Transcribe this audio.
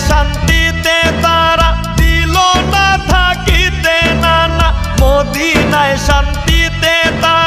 শান্তিতে তারা দিল না থাকিতে না না মদিনায় শান্তিতে তারা